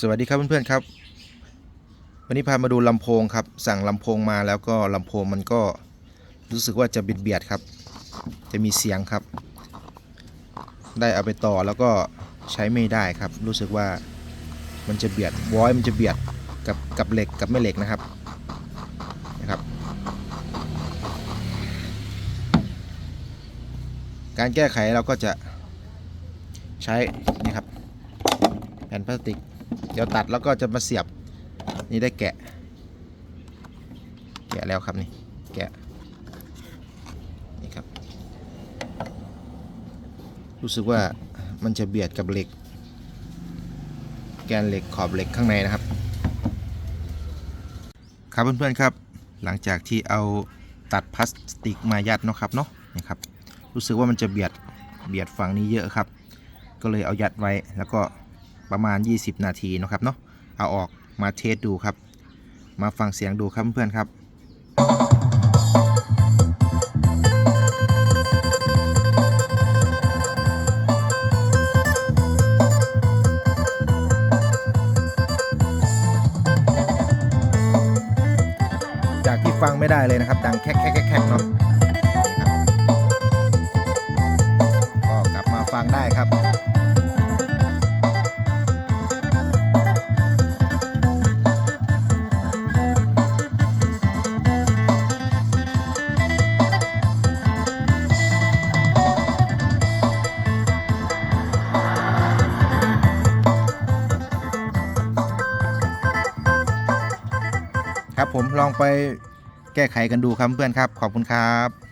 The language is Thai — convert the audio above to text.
สวัสดีครับเพื่อนๆครับ วันนี้พามาดูลำโพงครับ สั่งลำโพงมาแล้วก็ลำโพงมันก็รู้สึกว่าจะเบียดเบียดครับ จะมีเสียงครับ ได้เอาไปต่อแล้วก็ใช้ไม่ได้ครับ รู้สึกว่ามันจะเบียดวอยมันจะเบียดกับกับเหล็กกับไม่เหล็กนะครับนะครับ การแก้ไขเราก็จะใช้นี่ครับแผ่นพลาสติก เดี๋ยวตัดแล้วก็จะมาเสียบนี่ได้แกะ แกะแล้วครับนี่แกะนี่ครับ รู้สึกว่ามันจะเบียดกับเหล็ก แกนเหล็กขอบเหล็กข้างในนะครับ ครับเพื่อนๆครับ หลังจากที่เอาตัดพลาสติกมายัดเนาะครับเนาะนี่ครับรู้สึกว่ามันจะเบียดเบียดฝั่งนี้เยอะครับ ก็เลยเอายัดไว้แล้วก็ ประมาณ 20 นาทีนะครับเนาะเอาออกมาเทสดูครับ มาฟังเสียงดูครับเพื่อนครับจากที่ฟังไม่ได้เลยนะครับ ดังแคกแคกแคกแคกเนาะก็กลับมาฟังได้ครับ ครับผมลองไปแก้ไขกันดูครับเพื่อนครับ ขอบคุณครับ